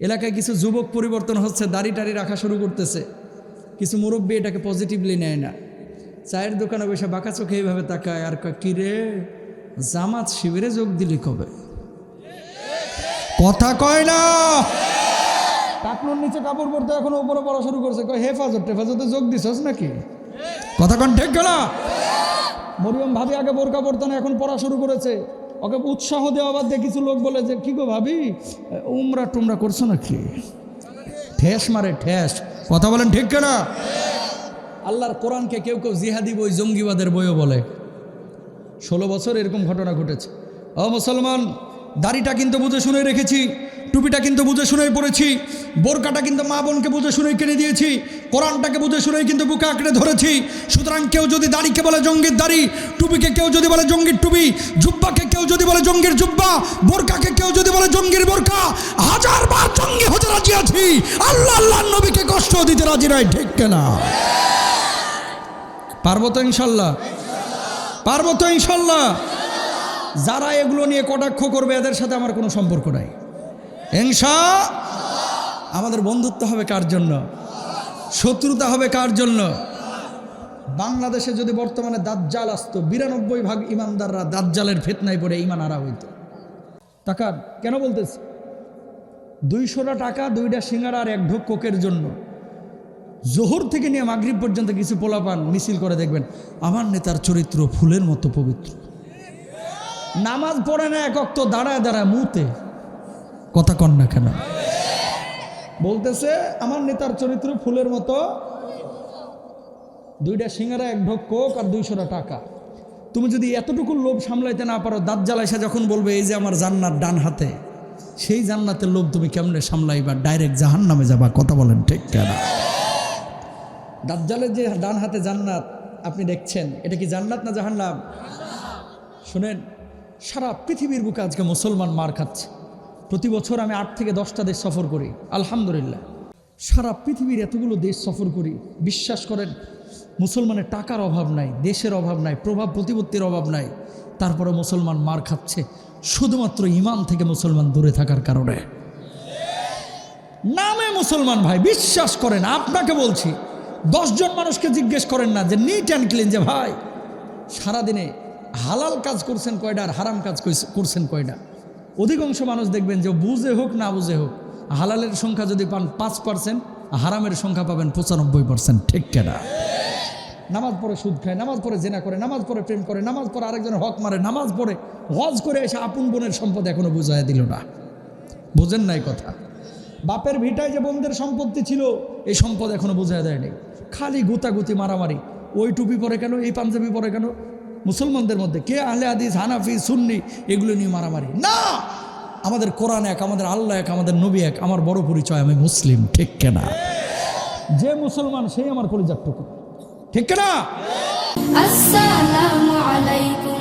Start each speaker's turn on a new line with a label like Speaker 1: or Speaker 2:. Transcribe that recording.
Speaker 1: এলাকায় কিছু যুবক পরিবর্তন হচ্ছে, দাড়ি টাড়ি রাখা শুরু করতেছে। কিছু মুরব্বী এটাকে পজিটিভলি নেয় না। চায়ের দোকানে বসে বাঁকা চোখে এইভাবে তাকায়, আর কি রে, জামাত শিবিরে যোগ দিলি কবে? কথা কয় না। টাকনুর নিচে কাপড় পরতে এখন উপরে পড়া শুরু করছে। কয়, হেফাজত, টেফাজতে যোগ দিছস নাকি? কথা কন, ঠিক না মরিয়ম ভাবি আগে বোরকা পরতো না, এখন পড়া শুরু করেছে। ওকে উৎসাহ দেওয়া বাদ কিছু লোক বলে যে, কি গো ভাবি? উমরা টুমরা করছ নাকি? ঠেস মারে, ঠেস। কথা বলেন ঠিক কেনা? আল্লাহর কোরআনকে কেউ কেউ জিহাদি বই, জঙ্গিবাদের বইও বলে। ষোলো বছর এরকম ঘটনা ঘটেছে। অ মুসলমান, দাড়িটা কিন্তু বুঝে শুনে রেখেছি। টুপিটা কিন্তু বুঝে শুনেই পড়েছি, বোরকাটা কিন্তু মা বোনকে বুঝে শুনেই কিনে দিয়েছি, কোরআনটাকে বুঝে শুনেই কিন্তু বুকে আঁকড়ে ধরেছি। সুতরাং কেউ যদি দাড়িকে বলে জঙ্গির দাড়ি, টুপিকে কেউ যদি বলে জঙ্গির টুপি, জুব্বাকে কেউ যদি বলে জঙ্গির জুব্বা, বোরকাকে কেউ যদি বলে জঙ্গির বোরকা হাজার বার জঙ্গি হতে রাজি আছি। আল্লাহ আল্লাহ নবীকে কষ্ট দিতে রাজি নয় ঠিক কেনা? পারব তো ইনশাল্লাহ? পারব তো ইনশাল্লাহ? যারা এগুলো নিয়ে কটাক্ষ করবে, এদের সাথে আমার কোনো সম্পর্ক নাই। হিংসা? আমাদের বন্ধুত্ব হবে কার জন্য? শত্রুতা হবে কার জন্য? বাংলাদেশে যদি বর্তমানে দাজ্জাল আসতো, বিরানব্বই ভাগ ইমানদাররা দাজ্জালের ফেতনায় পড়ে ইমান হারা হইতো। টাকার কেন বলতেছি? দুইশোটা টাকা, দুইটা সিঙ্গার আর এক ঢোক কোকের জন্য। জোহর থেকে নিয়ে মাগরিব পর্যন্ত কিছু পোলাপান মিছিল করে দেখবেন, আমার নেতার চরিত্র ফুলের মতো পবিত্র। নামাজ পড়ে না এক অক্ত, দাঁড়ায় দাঁড়ায় মুতে কথা কন না কেন? বলতেছে, আমার নেতার চরিত্র ফুলের মতো। দুইটা সিঙ্গারা, এক ঢোক কোক আর দুইশোটা টাকা। তুমি যদি এতটুকু লোভ সামলাইতে না পারো, দাঁত জ্বালাইসা যখন বলবে, এই যে আমার জান্নাত ডান হাতে, সেই জান্নাতের লোভ তুমি কেমনে সামলাইবা? ডাইরেক্ট জাহান নামে যাবা, কথা বলেন ঠিক কেন? দাজ্জালের যে ডান হাতে জান্নাত, আপনি দেখছেন, এটা কি জান্নাত না জাহান্নাম? শুনেন, সারা পৃথিবীর বুকে আজকে মুসলমান মার খাচ্ছে। প্রতি বছর আমি আট থেকে দশটা দেশ সফর করি, আলহামদুলিল্লাহ। সারা পৃথিবীর এতগুলো দেশ সফর করি, বিশ্বাস করেন, মুসলমানের টাকার অভাব নাই, দেশের অভাব নাই, প্রভাব প্রতিপত্তির অভাব নাই। তারপরে মুসলমান মার খাচ্ছে, শুধুমাত্র ইমান থেকে মুসলমান দূরে থাকার কারণে। নামে মুসলমান ভাই, বিশ্বাস করেন, আপনাকে বলছি, দশজন মানুষকে জিজ্ঞেস করেন না যে নিট অ্যান্ড ক্লিন যে ভাই, সারাদিনে হালাল কাজ করছেন কয়টা আর হারাম কাজ করছেন কয়টা? অধিকাংশ মানুষ দেখবেন যে বুঝে হোক, না বুঝে হোক, হালালের সংখ্যা যদি পান পাঁচ পার্সেন্ট হারামের সংখ্যা পাবেন পঁচানব্বই পার্সেন্ট ঠিক কেনা? নামাজ পড়ে সুদ খায়, নামাজ পড়ে জেনা করে, নামাজ পড়ে প্রেম করে, নামাজ পড়ে আরেকজনের হক মারে, নামাজ পড়ে হজ করে এসে আপন বোনের সম্পদ এখনও বুঝাইয়া দিল না। বোঝেন নাই কথা? বাপের ভিটায় যে বোনদের সম্পত্তি ছিল, এই সম্পদ এখনও বোঝা দেয়নি। খালি গুতাগুতি মারামারি। ওই টুপি পরে কেন? এই পাঞ্জাবি পরে কেন? মুসলমানদের মধ্যে কে আহলে হাদিস, হানাফি, সুন্নি, এগুলো নিয়ে মারামারি? না! আমাদের কোরআন এক, আমাদের আল্লাহ এক, আমাদের নবী এক, আমার বড় পরিচয়, আমি মুসলিম, ঠিক কেনা? যে মুসলমান, সেই আমার টুকু ঠিক কেনা?
Speaker 2: আসসালামু আলাইকুম